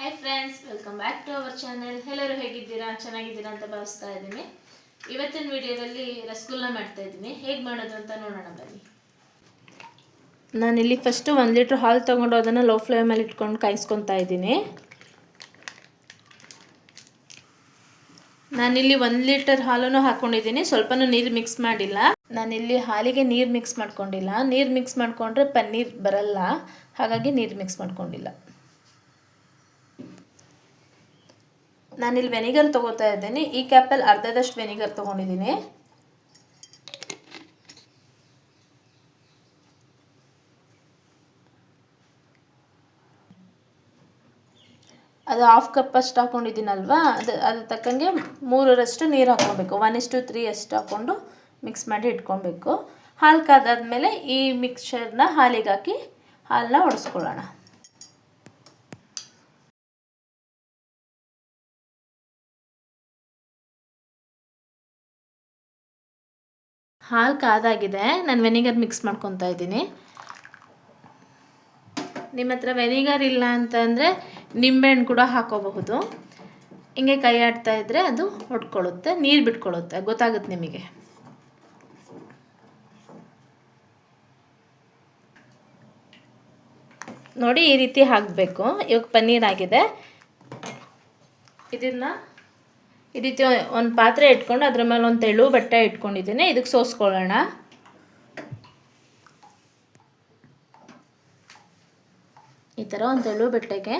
Hi friends welcome back to our channel ಎಲ್ಲರೂ ಹೇಗಿದ್ದೀರಾ? ಚೆನ್ನಾಗಿದ್ದೀರಾ ಅಂತ ಭಾವಿಸ್ತಾ ಇದ್ದೀನಿ. ಇವತ್ತಿನ ವಿಡಿಯೋದಲ್ಲಿ ರಸಗುಲ್ಲ ಮಾಡ್ತಾ ಇದ್ದೀನಿ. ಹೇಗೆ ಮಾಡೋದು ಅಂತ ನೋಡೋಣ ಬನ್ನಿ. ನಾನಿಲ್ಲಿ ಫಸ್ಟು ಒಂದು ಲೀಟ್ರ್ ಹಾಲು ತೊಗೊಂಡು ಅದನ್ನು ಲೋ ಫ್ಲೇಮಲ್ಲಿ ಇಟ್ಕೊಂಡು ಕಾಯಿಸ್ಕೊತಾ ಇದ್ದೀನಿ. ನಾನಿಲ್ಲಿ ಒಂದು ಲೀಟರ್ ಹಾಲನ್ನು ಹಾಕ್ಕೊಂಡಿದ್ದೀನಿ ಸ್ವಲ್ಪನೂ ನೀರು ಮಿಕ್ಸ್ ಮಾಡಿಲ್ಲ. ನಾನಿಲ್ಲಿ ಹಾಲಿಗೆ ನೀರು ಮಿಕ್ಸ್ ಮಾಡ್ಕೊಂಡಿಲ್ಲ. ನೀರು ಮಿಕ್ಸ್ ಮಾಡಿಕೊಂಡ್ರೆ ಪನ್ನೀರ್ ಬರಲ್ಲ. ಹಾಗಾಗಿ ನೀರು ಮಿಕ್ಸ್ ಮಾಡ್ಕೊಂಡಿಲ್ಲ. ನಾನಿಲ್ಲಿ ವೆನಿಗರ್ ತೊಗೋತಾ ಇದ್ದೀನಿ. ಈ ಕ್ಯಾಪಲ್ಲಿ ಅರ್ಧದಷ್ಟು ವೆನಿಗರ್ ತೊಗೊಂಡಿದ್ದೀನಿ. ಅದು ಹಾಫ್ ಕಪ್ ಅಷ್ಟು ಹಾಕ್ಕೊಂಡಿದ್ದೀನಲ್ವಾ ಅದು ಅದು ತಕ್ಕಂಗೆ ಮೂರರಷ್ಟು ನೀರು ಹಾಕ್ಕೊಬೇಕು. ಒನ್ ಇಸ್ಟು ತ್ರೀ ಅಷ್ಟು ಹಾಕ್ಕೊಂಡು ಮಿಕ್ಸ್ ಮಾಡಿ ಇಟ್ಕೊಬೇಕು. ಹಾಲು ಕಾದಾದ್ಮೇಲೆ ಈ ಮಿಕ್ಸ್ಚರ್ನ ಹಾಲಿಗೆ ಹಾಕಿ ಹಾಲನ್ನ ಒಡಿಸ್ಕೊಳ್ಳೋಣ. ಹಾಲು ಕಾದಾಗಿದೆ. ನಾನು ವೆನಿಗರ್ ಮಿಕ್ಸ್ ಮಾಡ್ಕೊತಾ ಇದ್ದೀನಿ. ನಿಮ್ಮ ಹತ್ರ ವೆನಿಗರ್ ಇಲ್ಲ ಅಂತಂದರೆ ನಿಂಬೆಹಣ್ಣು ಕೂಡ ಹಾಕೋಬಹುದು. ಹಿಂಗೆ ಕೈ ಆಡ್ತಾ ಇದ್ದರೆ ಅದು ಹೊಡ್ಕೊಳ್ಳುತ್ತೆ ನೀರು ಬಿಟ್ಕೊಳ್ಳುತ್ತೆ. ಗೊತ್ತಾಗುತ್ತೆ ನಿಮಗೆ. ನೋಡಿ ಈ ರೀತಿ ಹಾಕಬೇಕು. ಇವಾಗ ಪನ್ನೀರ್ ಆಗಿದೆ. ಇದನ್ನು ಈ ರೀತಿ ಒಂದು ಪಾತ್ರೆ ಇಟ್ಕೊಂಡು ಅದ್ರ ಮೇಲೆ ಒಂದು ತೆಳು ಬಟ್ಟೆ ಇಟ್ಕೊಂಡಿದ್ದೀನಿ. ಇದಕ್ಕೆ ಸೋಸ್ಕೊಳ್ಳೋಣ. ಈ ಥರ ಒಂದು ತೆಳು ಬಟ್ಟೆಗೆ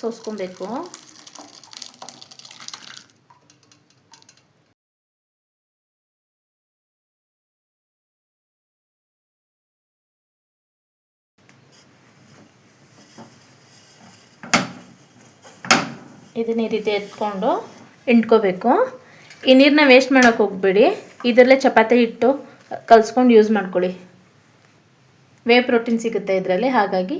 ಸೋಸ್ಕೊಬೇಕು. ಇದನ್ನ ಈ ರೀತಿ ಎತ್ಕೊಂಡು ಇಂಟ್ಕೋಬೇಕು ಈ ನೀರನ್ನ ವೇಸ್ಟ್ ಮಾಡೋಕೆ ಹೋಗ್ಬೇಡಿ. ಇದರಲ್ಲೇ ಚಪಾತಿ ಹಿಟ್ಟು ಕಲಿಸ್ಕೊಂಡು ಯೂಸ್ ಮಾಡ್ಕೊಳ್ಳಿ. ವೇ ಪ್ರೋಟೀನ್ ಸಿಗುತ್ತೆ ಇದರಲ್ಲಿ, ಹಾಗಾಗಿ.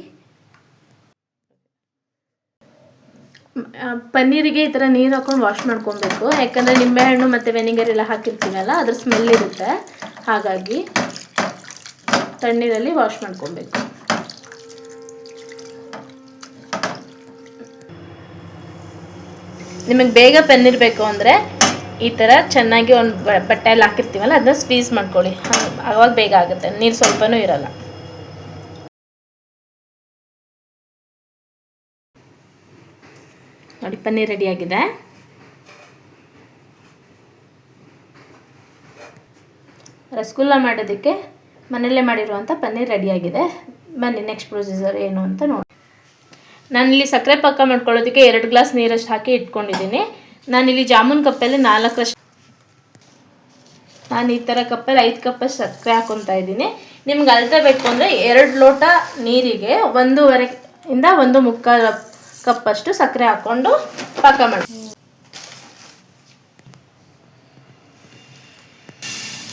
ಪನ್ನೀರಿಗೆ ಈ ಥರ ನೀರು ಹಾಕೊಂಡು ವಾಶ್ ಮಾಡ್ಕೊಬೇಕು. ಯಾಕಂದರೆ ನಿಂಬೆಹಣ್ಣು ಮತ್ತು ವೆನಿಗರ್ ಎಲ್ಲ ಹಾಕಿರ್ತೀವಲ್ಲ, ಅದ್ರ ಸ್ಮೆಲ್ ಇರುತ್ತೆ. ಹಾಗಾಗಿ ತಣ್ಣೀರಲ್ಲಿ ವಾಶ್ ಮಾಡ್ಕೊಬೇಕು. ನಿಮಗೆ ಬೇಗ ಪೆನ್ ಬೇಕು ಅಂದರೆ ಈ ಥರ ಚೆನ್ನಾಗಿ ಒಂದು ಬಟ್ಟೆಯಲ್ಲಿ ಹಾಕಿರ್ತೀವಲ್ಲ ಅದನ್ನ ಸ್ವೀಸ್ ಮಾಡ್ಕೊಳ್ಳಿ. ಆವಾಗ ಬೇಗ ಆಗುತ್ತೆ. ನೀರು ಸ್ವಲ್ಪನೂ ಇರಲ್ಲ. ನೋಡಿ, ಪನ್ನೀರ್ ರೆಡಿಯಾಗಿದೆ ರಸಗುಲ್ಲ ಮಾಡೋದಕ್ಕೆ ಮನೆಯಲ್ಲೇ ಮಾಡಿರುವಂಥ ಪನ್ನೀರ್ ರೆಡಿಯಾಗಿದೆ ಬನ್ನಿ ನೆಕ್ಸ್ಟ್ ಪ್ರೊಸೀಜರ್ ಏನು ಅಂತ ನೋಡಿ ನಾನಿಲ್ಲಿ ಸಕ್ಕರೆ ಪಾಕ ಮಾಡ್ಕೊಳ್ಳೋದಕ್ಕೆ ಎರಡು ಗ್ಲಾಸ್ ನೀರಷ್ಟು ಹಾಕಿ ಇಟ್ಕೊಂಡಿದ್ದೀನಿ. ನಾನಿಲ್ಲಿ ಜಾಮೂನ್ ಕಪ್ಪಲ್ಲಿ ನಾಲ್ಕರಷ್ಟು ನಾನು ಈ ಥರ ಕಪ್ಪಲ್ಲಿ ಐದು ಕಪ್ಪಷ್ಟು ಸಕ್ಕರೆ ಹಾಕೊತಾ ಇದ್ದೀನಿ. ನಿಮ್ಗೆ ಅಳತೆ ಬೇಕು ಅಂದರೆ ಎರಡು ಲೋಟ ನೀರಿಗೆ ಒಂದೂವರೆ ಇಂದ ಒಂದು ಮುಕ್ಕಾಲು ಕಪ್ಪಷ್ಟು ಸಕ್ಕರೆ ಹಾಕ್ಕೊಂಡು ಪಾಕ ಮಾಡಿ.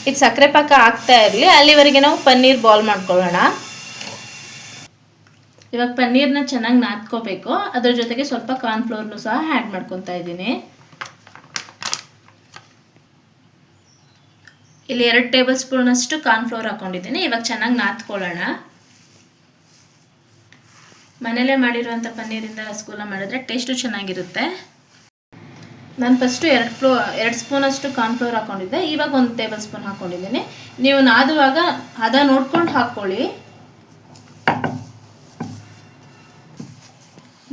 ಇದು ಸಕ್ಕರೆ ಪಾಕ ಆಗ್ತಾ ಇರಲಿ. ಅಲ್ಲಿವರೆಗೆ ನಾವು ಪನ್ನೀರ್ ಬಾಲ್ ಮಾಡ್ಕೊಳ್ಳೋಣ. ಇವಾಗ ಪನ್ನೀರ್ನ ಚೆನ್ನಾಗಿ ನಾದ್ಕೋಬೇಕು. ಅದ್ರ ಜೊತೆಗೆ ಸ್ವಲ್ಪ ಕಾರ್ನ್ಫ್ಲೋರ್ನು ಸಹ ಆ್ಯಡ್ ಮಾಡ್ಕೊತಾ ಇದ್ದೀನಿ. ಇಲ್ಲಿ ಎರಡು ಟೇಬಲ್ ಸ್ಪೂನಷ್ಟು ಕಾರ್ನ್ಫ್ಲೋರ್ ಹಾಕೊಂಡಿದ್ದೀನಿ. ಇವಾಗ ಚೆನ್ನಾಗಿ ನಾದ್ಕೊಳ್ಳೋಣ. ಮನೇಲೇ ಮಾಡಿರುವಂಥ ಪನ್ನೀರಿಂದ ರಸಗುಲ್ಲ ಮಾಡಿದ್ರೆ ಟೇಸ್ಟು ಚೆನ್ನಾಗಿರುತ್ತೆ. ನಾನು ಫಸ್ಟು ಎರಡು ಫ್ಲೋ, ಎರಡು ಸ್ಪೂನಷ್ಟು ಕಾರ್ನ್ಫ್ಲೋರ್ ಹಾಕ್ಕೊಂಡಿದ್ದೆ ಇವಾಗ ಒಂದು ಟೇಬಲ್ ಸ್ಪೂನ್ ಹಾಕ್ಕೊಂಡಿದ್ದೀನಿ ನೀವು ನಾದುವಾಗ ಹದ ನೋಡ್ಕೊಂಡು ಹಾಕ್ಕೊಳ್ಳಿ.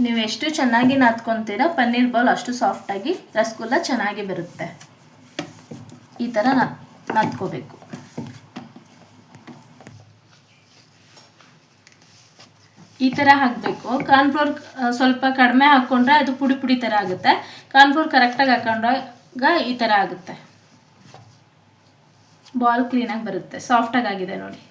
ನೀವು ಎಷ್ಟು ಚೆನ್ನಾಗಿ ನಾದ್ಕೊತೀರ ಪನ್ನೀರ್ ಬಾಲ್ ಅಷ್ಟು ಸಾಫ್ಟಾಗಿ ರಸಗುಲ್ಲ ಚೆನ್ನಾಗಿ ಬರುತ್ತೆ. ಈ ಥರ ನಾದ್ಕೋಬೇಕು. ಈ ಥರ ಹಾಕಬೇಕು. ಕಾರ್ನ್ಫ್ಲೋರ್ ಸ್ವಲ್ಪ ಕಡಿಮೆ ಹಾಕ್ಕೊಂಡ್ರೆ ಅದು ಪುಡಿ ಪುಡಿ ಥರ ಆಗುತ್ತೆ. ಕಾರ್ನ್ಫ್ಲೋರ್ ಕರೆಕ್ಟಾಗಿ ಹಾಕೊಂಡಾಗ ಈ ಥರ ಆಗುತ್ತೆ. ಬಾಲ್ ಕ್ಲೀನಾಗಿ ಬರುತ್ತೆ. ಸಾಫ್ಟಾಗಿ ಆಗಿದೆ ನೋಡಿ.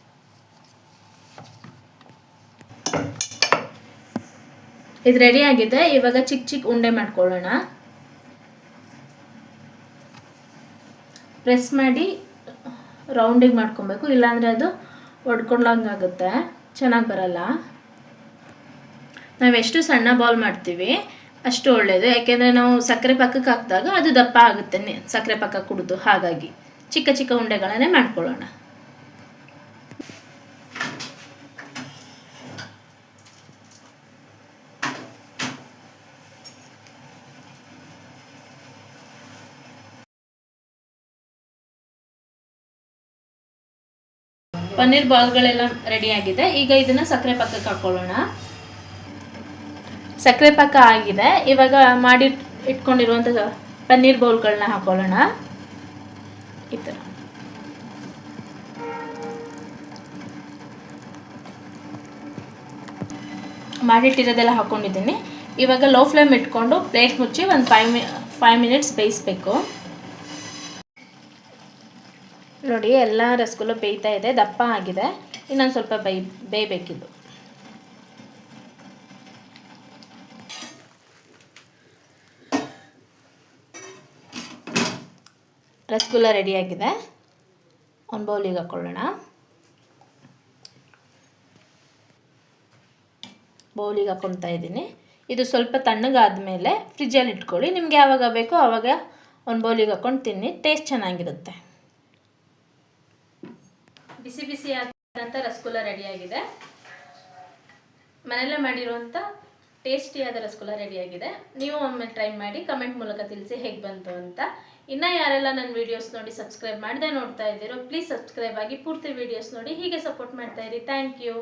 ಇದು ರೆಡಿ ಆಗಿದೆ. ಇವಾಗ ಚಿಕ್ಕ ಚಿಕ್ಕ ಉಂಡೆ ಮಾಡ್ಕೊಳ್ಳೋಣ. ಪ್ರೆಸ್ ಮಾಡಿ ರೌಂಡಿಗೆ ಮಾಡ್ಕೊಬೇಕು. ಇಲ್ಲಾಂದರೆ ಅದು ಒಡ್ಕೊಂಡಂಗಾಗುತ್ತೆ ಚೆನ್ನಾಗಿ ಬರಲ್ಲ. ನಾವು ಎಷ್ಟು ಸಣ್ಣ ಬಾಲ್ ಮಾಡ್ತೀವಿ, ಅಷ್ಟು ಒಳ್ಳೆಯದು ಯಾಕೆಂದರೆ ನಾವು ಸಕ್ಕರೆ ಪಾಕಕ್ಕೆ ಹಾಕಿದಾಗ ಅದು ದಪ್ಪ ಆಗುತ್ತೆ. ಸಕ್ಕರೆ ಪಾಕ ಕುಡಿದು ಹಾಗಾಗಿ. ಚಿಕ್ಕ ಚಿಕ್ಕ ಉಂಡೆಗಳನ್ನೇ ಮಾಡ್ಕೊಳ್ಳೋಣ. ಪನ್ನೀರ್ ಬಾಲ್ಗಳೆಲ್ಲ ರೆಡಿ ಆಗಿದೆ. ಈಗ ಇದನ್ನ ಸಕ್ಕರೆ ಪಾಕಕ್ಕೆ ಹಾಕೊಳ್ಳೋಣ. ಸಕ್ಕರೆ ಪಾಕ ಆಗಿದೆ. ಇವಾಗ ಮಾಡಿ ಇಟ್ಕೊಂಡಿರುವಂಥ ಪನ್ನೀರ್ ಬೌಲ್ಗಳನ್ನ ಹಾಕೊಳ್ಳೋಣ. ಈ ಥರ ಮಾಡಿಟ್ಟಿರೋದೆಲ್ಲ ಹಾಕ್ಕೊಂಡಿದ್ದೀನಿ ಇವಾಗ ಲೋ ಫ್ಲೇಮ್ ಇಟ್ಕೊಂಡು ಪ್ಲೇಟ್ ಮುಚ್ಚಿ ಒಂದು ಫೈವ್ ಮಿ ಫೈವ್ ಮಿನಿಟ್ಸ್ ಬೇಯಿಸ್ಬೇಕು. ನೋಡಿ, ಎಲ್ಲ ರಸಗುಲ್ಲ ಬೇಯ್ತಾ ಇದೆ. ದಪ್ಪ ಆಗಿದೆ. ಇನ್ನೊಂದು ಸ್ವಲ್ಪ ಬೇಯ್ ಬೇಯಬೇಕಿದ್ದು ರಸಗುಲ್ಲ ರೆಡಿಯಾಗಿದೆ ಒಂದು ಬೌಲಿಗೆ ಹಾಕ್ಕೊಳ್ಳೋಣ ಬೌಲಿಗೆ ಹಾಕ್ಕೊಳ್ತಾ ಇದ್ದೀನಿ. ಇದು ಸ್ವಲ್ಪ ತಣ್ಣಗಾದ ಮೇಲೆ ಫ್ರಿಜ್ಜಲ್ಲಿ ಇಟ್ಕೊಳ್ಳಿ. ನಿಮ್ಗೆ ಯಾವಾಗ ಬೇಕೋ ಆವಾಗ ಒಂದು ಬೌಲಿಗೆ ಹಾಕ್ಕೊಂಡು ತಿನ್ನಿ. ಟೇಸ್ಟ್ ಚೆನ್ನಾಗಿರುತ್ತೆ. ಬಿಸಿ ಬಿಸಿ ಆದಂಥ ರಸಗುಲ್ಲ ರೆಡಿಯಾಗಿದೆ ಮನೆಯಲ್ಲೇ ಮಾಡಿರುವಂಥ ಟೇಸ್ಟಿಯಾದ ರಸಗುಲ್ಲ ರೆಡಿಯಾಗಿದೆ ನೀವು ಒಮ್ಮೆ ಟ್ರೈ ಮಾಡಿ ಕಮೆಂಟ್ ಮೂಲಕ ತಿಳಿಸಿ ಹೇಗೆ ಬಂತು ಅಂತ. ಇನ್ನು ಯಾರೆಲ್ಲ ನನ್ನ ವೀಡಿಯೋಸ್ ನೋಡಿ ಸಬ್ಸ್ಕ್ರೈಬ್ ಮಾಡದೆ ನೋಡ್ತಾ ಇದ್ದೀರೋ ಪ್ಲೀಸ್ ಸಬ್ಸ್ಕ್ರೈಬ್ ಆಗಿ ಪೂರ್ತಿ ವೀಡಿಯೋಸ್ ನೋಡಿ ಹೀಗೆ ಸಪೋರ್ಟ್ ಮಾಡ್ತಾ ಇರಿ. Thank you